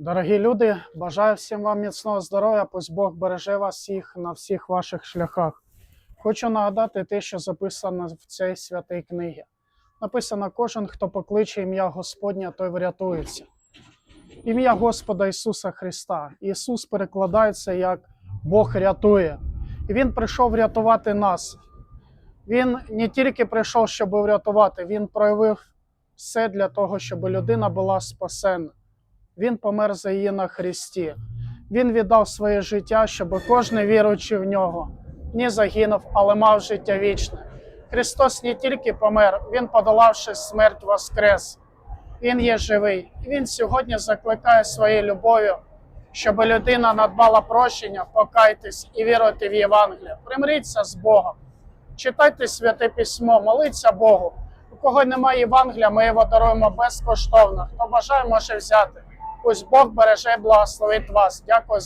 Дорогі люди, бажаю всім вам міцного здоров'я. Пусть Бог береже вас всіх на всіх ваших шляхах. Хочу нагадати те, що записано в цій святій книгі. Написано: кожен, хто покличе ім'я Господня, той врятується. Ім'я Господа Ісуса Христа. Ісус перекладається як Бог рятує. І Він прийшов врятувати нас. Він не тільки прийшов, щоб врятувати, Він проявив все для того, щоб людина була спасена. Він помер за її на Христі. Він віддав своє життя, щоб кожен віруючий в нього не загинув, але мав життя вічне. Христос не тільки помер, Він, подолавши смерть, воскрес. Він є живий. І Він сьогодні закликає своєю любов'ю, щоб людина надбала прощення, покайтесь і віруйте в Євангеліє. Примиріться з Богом, читайте святе письмо, моліться Богу. У кого немає Євангелія, ми його даруємо безкоштовно. Хто бажає, може взяти. Пусть Бог береже і благословить вас. Дякую.